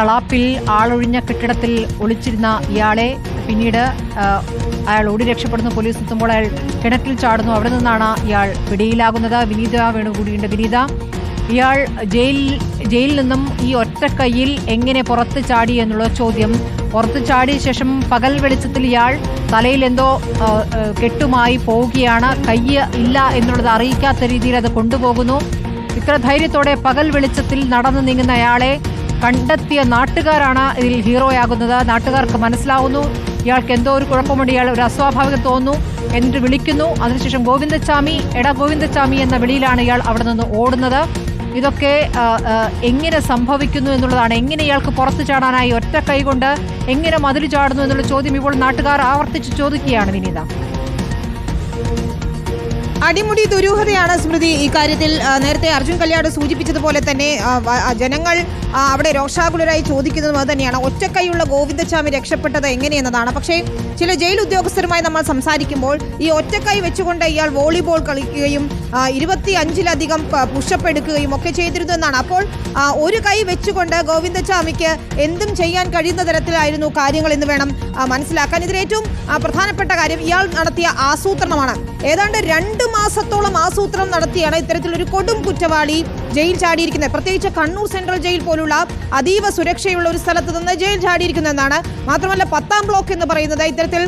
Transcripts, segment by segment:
തളാപ്പിൽ ആളൊഴിഞ്ഞ കെട്ടിടത്തിൽ ഒളിച്ചിരുന്ന ഇയാളെ പിന്നീട് അയാൾ ഓടി രക്ഷപ്പെടുന്നു. പോലീസ് എത്തുമ്പോൾ അയാൾ കിണറ്റിൽ ചാടുന്നു. അവിടെ നിന്നാണ് ഇയാൾ പിടിയിലാകുന്നത്. വിനീത വേണുകൂടിയുണ്ട് വിനീത. ഇയാൾ ജയിൽ ജയിലിൽ നിന്നും ഈ ഒറ്റ കയ്യിൽ എങ്ങനെ പുറത്ത് ചാടി എന്നുള്ള ചോദ്യം. പുറത്ത് ചാടിയ ശേഷം പകൽ വെളിച്ചത്തിൽ ഇയാൾ തലയിൽ എന്തോ കെട്ടുമായി പോവുകയാണ്. കയ്യ് ഇല്ല എന്നുള്ളത് അറിയിക്കാത്ത രീതിയിൽ അത് കൊണ്ടുപോകുന്നു. ഇത്ര ധൈര്യത്തോടെ പകൽ വെളിച്ചത്തിൽ നടന്നു നീങ്ങുന്ന അയാളെ കണ്ടെത്തിയ നാട്ടുകാരാണ് ഇതിൽ ഹീറോയാകുന്നത്. നാട്ടുകാർക്ക് മനസ്സിലാവുന്നു. ഇയാൾക്ക് എന്തോ ഒരു കുഴപ്പമുണ്ട്. ഇയാൾ ഒരു അസ്വാഭാവികം തോന്നുന്നു. എന്നിട്ട് വിളിക്കുന്നു? അതിനുശേഷം ഗോവിന്ദച്ചാമി എടാ ഗോവിന്ദച്ചാമി എന്ന വിളിയിലാണ് ഇയാൾ അവിടെ നിന്ന് ഓടുന്നത്. ഇതൊക്കെ എങ്ങനെ സംഭവിക്കുന്നു എന്നുള്ളതാണ്. എങ്ങനെ ഇയാൾക്ക് പുറത്തു ചാടാനായി? ഒറ്റ കൈകൊണ്ട് എങ്ങനെ മതിൽ ചാടുന്നു എന്നുള്ള ചോദ്യം ഇപ്പോൾ നാട്ടുകാർ ആവർത്തിച്ച് ചോദിക്കുകയാണ് വിനീത. അടിമുടി ദുരൂഹതയാണ് സ്മൃതി ഈ കാര്യത്തിൽ. നേരത്തെ അർജുൻ കല്യാട് സൂചിപ്പിച്ചതുപോലെ തന്നെ ജനങ്ങൾ അവിടെ രോഷാകുലരായി ചോദിക്കുന്നതും അത് തന്നെയാണ്. ഒറ്റക്കൈയുള്ള ഗോവിന്ദസ്വാമി രക്ഷപ്പെട്ടത് എങ്ങനെയെന്നതാണ്. പക്ഷേ ചില ജയിൽ ഉദ്യോഗസ്ഥരുമായി നമ്മൾ സംസാരിക്കുമ്പോൾ ഈ ഒറ്റക്കൈ വെച്ചുകൊണ്ട് ഇയാൾ വോളിബോൾ കളിക്കുകയും ഇരുപത്തി അഞ്ചിലധികം പുഷപ്പ് എടുക്കുകയും ഒക്കെ ചെയ്തിരുന്നു എന്നാണ്. അപ്പോൾ ഒരു കൈ വെച്ചുകൊണ്ട് ഗോവിന്ദസ്വാമിക്ക് എന്തും ചെയ്യാൻ കഴിയുന്ന തരത്തിലായിരുന്നു കാര്യങ്ങൾ എന്ന് വേണം മനസ്സിലാക്കാൻ. ഇതിൽ ഏറ്റവും പ്രധാനപ്പെട്ട കാര്യം ഇയാൾ നടത്തിയ ആസൂത്രണമാണ്. ഏതാണ്ട് രണ്ട് മാസത്തോളം ആസൂത്രണം നടത്തിയാണ് ഇത്തരത്തിലൊരു കൊടും കുറ്റവാളി ജയിൽ ചാടിയിരിക്കുന്നത്. പ്രത്യേകിച്ച് കണ്ണൂർ സെൻട്രൽ ജയിൽ പോലുള്ള അതീവ സുരക്ഷയുള്ള ഒരു സ്ഥലത്ത് നിന്ന് ജയിൽ ചാടിയിരിക്കുന്നതെന്നാണ് മാത്രമല്ല പത്താം ബ്ലോക്ക് എന്ന് പറയുന്നത്. ഇത്തരത്തിൽ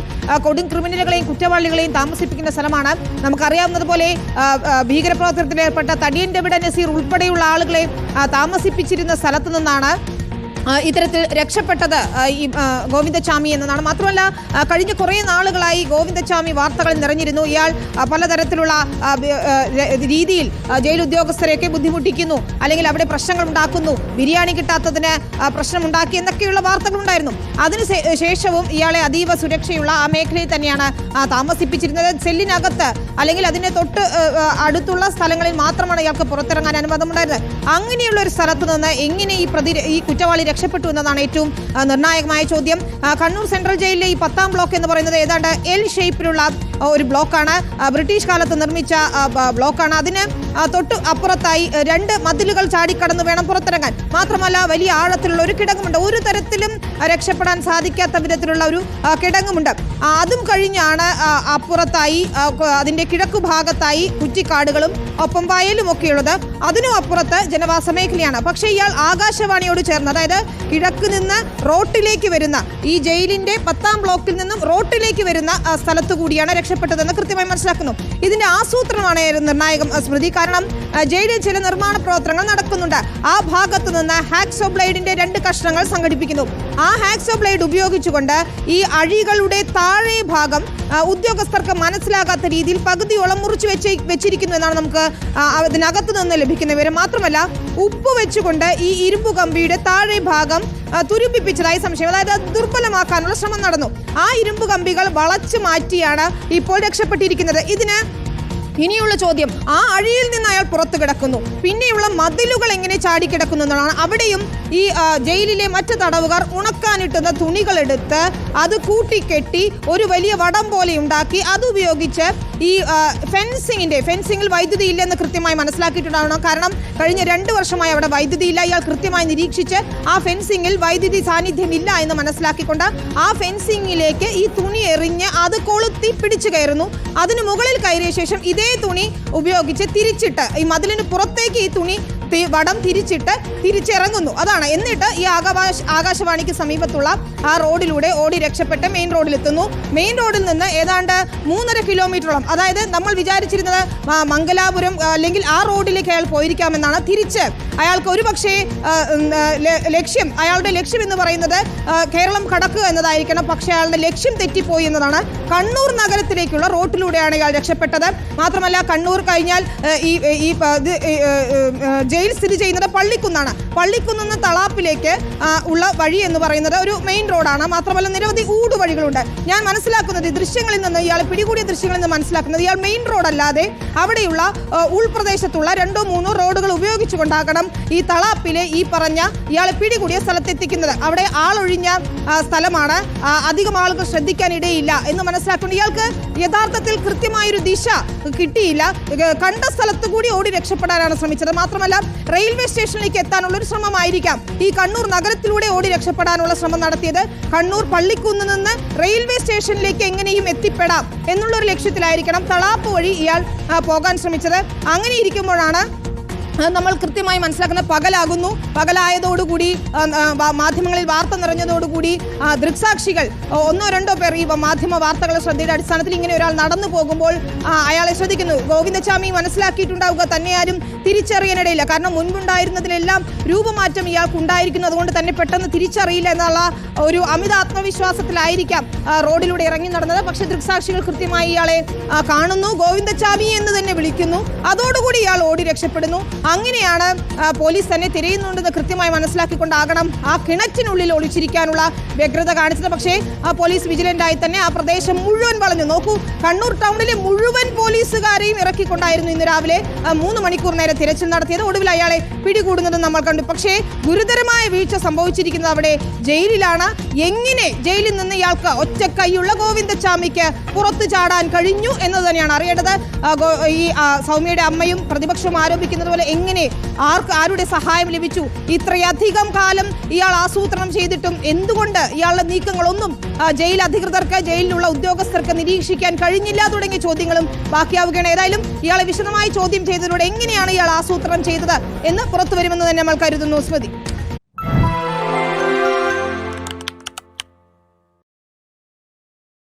കൊടും ക്രിമിനലുകളെയും കുറ്റവാളികളെയും താമസിപ്പിക്കുന്ന സ്ഥലമാണ്. നമുക്കറിയാവുന്നതുപോലെ ഭീകരപ്രവർത്തനത്തിൽ ഏർപ്പെട്ട തടിയൻ ഡെവിഡ നസീർ ഉൾപ്പെടെയുള്ള ആളുകളെ താമസിപ്പിച്ചിരുന്ന സ്ഥലത്ത് നിന്നാണ് ഇത്തരത്തിൽ രക്ഷപ്പെട്ടത് ഈ ഗോവിന്ദസ്വാമി എന്നതാണ്. മാത്രമല്ല കഴിഞ്ഞ കുറേ നാളുകളായി ഗോവിന്ദസ്വാമി വാർത്തകൾ നിറഞ്ഞിരുന്നു. ഇയാൾ പലതരത്തിലുള്ള രീതിയിൽ ജയിൽ ഉദ്യോഗസ്ഥരെയൊക്കെ ബുദ്ധിമുട്ടിക്കുന്നു അല്ലെങ്കിൽ അവിടെ പ്രശ്നങ്ങൾ ഉണ്ടാക്കുന്നു ബിരിയാണി കിട്ടാത്തതിന് പ്രശ്നമുണ്ടാക്കി എന്നൊക്കെയുള്ള വാർത്തകൾ ഉണ്ടായിരുന്നു അതിന് ശേഷവും ഇയാളെ അതീവ സുരക്ഷയുള്ള ആ മേഖലയിൽ തന്നെയാണ് താമസിപ്പിച്ചിരുന്നത്. സെല്ലിനകത്ത് അല്ലെങ്കിൽ അതിന് തൊട്ട് അടുത്തുള്ള സ്ഥലങ്ങളിൽ മാത്രമാണ് ഇയാൾക്ക് പുറത്തിറങ്ങാൻ അനുവാദമുണ്ടായിരുന്നത്. അങ്ങനെയുള്ള ഒരു സ്ഥലത്ത് നിന്ന് എങ്ങനെ ഈ പ്രതി ഈ കുറ്റവാളി രക്ഷപ്പെട്ടു എന്നതാണ് ഏറ്റവും നിർണായകമായ ചോദ്യം. കണ്ണൂർ സെൻട്രൽ ജയിലിലെ ഈ പത്താം ബ്ലോക്ക് എന്ന് പറയുന്നത് ഏതാണ്ട് എൽ ഷേപ്പിലുള്ള ഒരു ബ്ലോക്കാണ്. ബ്രിട്ടീഷ് കാലത്ത് നിർമ്മിച്ച ബ്ലോക്കാണ്. അതിന് തൊട്ട് അപ്പുറത്തായി രണ്ട് മതിലുകൾ ചാടിക്കടന്ന് വേണം പുറത്തിറങ്ങാൻ. മാത്രമല്ല വലിയ ആഴത്തിലുള്ള ഒരു കിടങ്ങുമുണ്ട്. ഒരു തരത്തിലും രക്ഷപ്പെടാൻ സാധിക്കാത്ത വിധത്തിലുള്ള ഒരു കിടങ്ങുമുണ്ട്. അതും കഴിഞ്ഞാണ് അപ്പുറത്തായി അതിന്റെ കിഴക്കു ഭാഗത്തായി കുറ്റിക്കാടുകളും ഒപ്പം വയലും ഒക്കെയുള്ളത് അതിനും അപ്പുറത്ത് ജനവാസ മേഖലയാണ്. പക്ഷേ ഇയാൾ ആകാശവാണിയോട് ചേർന്ന് അതായത് കിഴക്ക് നിന്ന് റോട്ടിലേക്ക് വരുന്ന ഈ ജയിലിന്റെ പത്താം ബ്ലോക്കിൽ നിന്നും റോട്ടിലേക്ക് വരുന്ന സ്ഥലത്തു കൂടിയാണ് രക്ഷപ്പെട്ടതെന്ന് കൃത്യമായി മനസ്സിലാക്കുന്നു. ഇതിന്റെ ആസൂത്രണമാണ് നിർണായകം സ്മൃതി. കാരണം ജയിലിൽ ചില നിർമ്മാണ പ്രവർത്തനങ്ങൾ നടക്കുന്നുണ്ട്. ആ ഭാഗത്ത് നിന്ന് ഹാക്സോ ബ്ലേഡിന്റെ രണ്ട് കഷ്ണങ്ങൾ സംഘടിപ്പിക്കുന്നു. ആ ഹാക്സോ ബ്ലേഡ് ഉപയോഗിച്ചുകൊണ്ട് ഈ അഴികളുടെ താഴെ ഭാഗം ഉദ്യോഗസ്ഥർക്ക് മനസ്സിലാകാത്ത രീതിയിൽ പകുതിയോളം മുറിച്ചു വെച്ച് വെച്ചിരിക്കുന്നു എന്നാണ് നമുക്ക് അതിനകത്ത് നിന്ന് ലഭിക്കുന്ന വിവരം. മാത്രമല്ല ഉപ്പ് വെച്ചുകൊണ്ട് ഈ ഇരുമ്പ് കമ്പിയുടെ താഴെ ഭാഗം തുരുപ്പിപ്പിച്ചതായി സംശയം. അതായത് ദുർബലമാക്കാനുള്ള ശ്രമം നടന്നു. ആ ഇരുമ്പ് കമ്പികൾ വളച്ചു മാറ്റിയാണ് ഇപ്പോൾ രക്ഷപ്പെട്ടിരിക്കുന്നത്. ഇതിന് ഇനിയുള്ള ചോദ്യം ആ അഴിയിൽ നിന്ന് അയാൾ പുറത്തു കിടക്കുന്നു. പിന്നെയുള്ള മതിലുകൾ എങ്ങനെ ചാടിക്കിടക്കുന്നു എന്നുള്ളതാണ് അവിടെയും ഈ ജയിലിലെ മറ്റ് തടവുകാർ ഉണക്കാനിട്ടുന്ന തുണികളെടുത്ത് അത് കൂട്ടിക്കെട്ടി ഒരു വലിയ വടം പോലെ ഉണ്ടാക്കി. അതുപയോഗിച്ച് ഈ ഫെൻസിങ്ങിന്റെ ഫെൻസിങ്ങിൽ വൈദ്യുതി ഇല്ലെന്ന് കൃത്യമായി മനസ്സിലാക്കിയിട്ടുണ്ടാവണം. കാരണം കഴിഞ്ഞ രണ്ട് വർഷമായി അവിടെ വൈദ്യുതി ഇല്ല. ഇയാൾ കൃത്യമായി നിരീക്ഷിച്ച് ആ ഫെൻസിങ്ങിൽ വൈദ്യുതി സാന്നിധ്യം ഇല്ല എന്ന് മനസ്സിലാക്കിക്കൊണ്ട് ആ ഫെൻസിങ്ങിലേക്ക് ഈ തുണി എറിഞ്ഞ് അത് കൊളുത്തി പിടിച്ചു കയറുന്നു. അതിന് മുകളിൽ കയറിയ ശേഷം ഇതേ തുണി ഉപയോഗിച്ച് തിരിച്ചിട്ട് ഈ മതിലിന് പുറത്തേക്ക് ഈ തുണി വടം തിരിച്ചിട്ട് തിരിച്ചിറങ്ങുന്നു. അതാണ്. എന്നിട്ട് ഈ ആകാശ ആകാശവാണിക്ക് സമീപത്തുള്ള ആ റോഡിലൂടെ ഓടി രക്ഷപ്പെട്ട് മെയിൻ റോഡിൽ എത്തുന്നു മെയിൻ റോഡിൽ നിന്ന് ഏതാണ്ട് മൂന്നര കിലോമീറ്ററോളം അതായത് നമ്മൾ വിചാരിച്ചിരുന്നത് മംഗലാപുരം അല്ലെങ്കിൽ ആ റോഡിലേക്ക് അയാൾ പോയിരിക്കാമെന്നാണ്. തിരിച്ച് അയാൾക്ക് ഒരു പക്ഷേ ലക്ഷ്യം അയാളുടെ ലക്ഷ്യം എന്ന് പറയുന്നത് കേരളം കടക്കുക എന്നതായിരിക്കണം. പക്ഷേ അയാളുടെ ലക്ഷ്യം തെറ്റിപ്പോയി എന്നതാണ്. കണ്ണൂർ നഗരത്തിലേക്കുള്ള റോട്ടിലൂടെയാണ് ഇയാൾ രക്ഷപ്പെട്ടത്. മാത്രമല്ല കണ്ണൂർ കഴിഞ്ഞാൽ ഈ ഈ ആ, ജയിൽ സ്ഥിതി ചെയ്യുന്നത് പള്ളിക്കുന്നാണ്. പള്ളിക്കുന്ന തളാപ്പിലേക്ക് ഉള്ള വഴി എന്ന് പറയുന്നത് ഒരു മെയിൻ റോഡാണ് മാത്രമല്ല നിരവധി ഊടുവഴികളുണ്ട് ഞാൻ മനസ്സിലാക്കുന്നത് ദൃശ്യങ്ങളിൽ നിന്ന് ഇയാൾ പിടികൂടിയ ദൃശ്യങ്ങളിൽ നിന്ന് മനസ്സിലാക്കുന്നത് ഇയാൾ മെയിൻ റോഡ് അല്ലാതെ അവിടെയുള്ള ഉൾപ്രദേശത്തുള്ള രണ്ടോ മൂന്നോ റോഡുകൾ ഉപയോഗിച്ചുകൊണ്ടാകണം ഈ തളാപ്പിലെ ഈ പറഞ്ഞ ഇയാളെ പിടികൂടിയ സ്ഥലത്തെത്തിക്കുന്നത്. അവിടെ ആളൊഴിഞ്ഞ സ്ഥലമാണ്. അധികം ആളുകൾ ശ്രദ്ധിക്കാനിടയില്ല എന്ന് മനസ്സിലാക്കുന്നു ഇയാൾക്ക് യഥാർത്ഥത്തിൽ കൃത്യമായൊരു ദിശ കിട്ടിയില്ല. കണ്ട സ്ഥലത്ത് കൂടി ഓടി രക്ഷപ്പെടാനാണ് ശ്രമിച്ചത്. മാത്രമല്ല റെയിൽവേ സ്റ്റേഷനിലേക്ക് എത്താനുള്ള ഒരു ശ്രമമായിരിക്കാം. ഈ കണ്ണൂർ നഗരത്തിലൂടെ ഓടി രക്ഷപ്പെടാനുള്ള ശ്രമം നടത്തിയത് കണ്ണൂർ പള്ളിക്കുന്ന് നിന്ന് റെയിൽവേ സ്റ്റേഷനിലേക്ക് എങ്ങനെയും എത്തിപ്പെടാം എന്നുള്ളൊരു ലക്ഷ്യത്തിലായിരിക്കണം തളാപ്പ് വഴി ഇയാൾ പോകാൻ ശ്രമിച്ചത്. അങ്ങനെ ഇരിക്കുമ്പോഴാണ് അത് നമ്മൾ കൃത്യമായി മനസ്സിലാക്കുന്ന പകലാകുന്നു. പകലായതോടുകൂടി മാധ്യമങ്ങളിൽ വാർത്ത നിറഞ്ഞതോടുകൂടി ദൃക്സാക്ഷികൾ ഒന്നോ രണ്ടോ പേർ ഈ മാധ്യമ വാർത്തകളുടെ ശ്രദ്ധയുടെ അടിസ്ഥാനത്തിൽ ഇങ്ങനെ ഒരാൾ നടന്നു പോകുമ്പോൾ അയാളെ ശ്രദ്ധിക്കുന്നു. ഗോവിന്ദസ്വാമി മനസ്സിലാക്കിയിട്ടുണ്ടാവുക തന്നെ ആരും തിരിച്ചറിയാനിടയില്ല. കാരണം മുൻപുണ്ടായിരുന്നതിലെല്ലാം രൂപമാറ്റം ഇയാൾക്ക് ഉണ്ടായിരിക്കുന്നു അതുകൊണ്ട് തന്നെ പെട്ടെന്ന് തിരിച്ചറിയില്ല എന്നുള്ള ഒരു അമിത ആത്മവിശ്വാസത്തിലായിരിക്കാം റോഡിലൂടെ ഇറങ്ങി നടന്നത്. പക്ഷേ ദൃക്സാക്ഷികൾ കൃത്യമായി ഇയാളെ കാണുന്നു. ഗോവിന്ദച്ചാമി എന്ന് തന്നെ വിളിക്കുന്നു. അതോടുകൂടി ഇയാൾ ഓടി രക്ഷപ്പെടുന്നു. അങ്ങനെയാണ് പോലീസ് തന്നെ തിരയുന്നുണ്ടെന്ന് കൃത്യമായി മനസ്സിലാക്കിക്കൊണ്ടാകണം ആ കിണറ്റിനുള്ളിൽ ഒളിച്ചിരിക്കാനുള്ള വ്യഗ്രത കാണിച്ചത്. പക്ഷേ ആ പോലീസ് വിജിലന്റായി തന്നെ ആ പ്രദേശം മുഴുവൻ വളഞ്ഞു. നോക്കൂ കണ്ണൂർ ടൗണിലെ മുഴുവൻ പോലീസുകാരെയും ഇറക്കിക്കൊണ്ടായിരുന്നു ഇന്ന് രാവിലെ മൂന്ന് മണിക്കൂർ നേരെ തിരച്ചിൽ നടത്തിയത്. ഒടുവിൽ അയാളെ പിടികൂടുന്നത് നമ്മൾ കണ്ടു. പക്ഷേ ഗുരുതരമായ വീഴ്ച സംഭവിച്ചിരിക്കുന്നത് അവിടെ ജയിലിലാണ്. എങ്ങനെ ജയിലിൽ നിന്ന് ഇയാൾക്ക് ഒറ്റക്കൈയുള്ള ഗോവിന്ദച്ചാമിക്ക് പുറത്തു ചാടാൻ കഴിഞ്ഞു എന്നത് തന്നെയാണ് അറിയേണ്ടത്. ഈ സൗമ്യയുടെ അമ്മയും പ്രതിപക്ഷവും ആരോപിക്കുന്നത് പോലെ എങ്ങനെ ആർക്ക് ആരുടെ സഹായം ലഭിച്ചു? ഇത്രയധികം കാലം ഇയാൾ ആസൂത്രണം ചെയ്തിട്ടും എന്തുകൊണ്ട് ഇയാളുടെ നീക്കങ്ങളൊന്നും ജയിൽ അധികൃതർക്ക് ജയിലിലുള്ള ഉദ്യോഗസ്ഥർക്ക് നിരീക്ഷിക്കാൻ കഴിഞ്ഞില്ല തുടങ്ങിയ ചോദ്യങ്ങളും ബാക്കിയാവുകയാണ്. ഏതായാലും ഇയാളെ വിശദമായി ചോദ്യം ചെയ്തതിലൂടെ എങ്ങനെയാണ് ഇയാൾ ആസൂത്രണം ചെയ്തത് എന്ന് പുറത്തു വരുമെന്ന് തന്നെ നമ്മൾ കരുതുന്നു. സ്മൃതി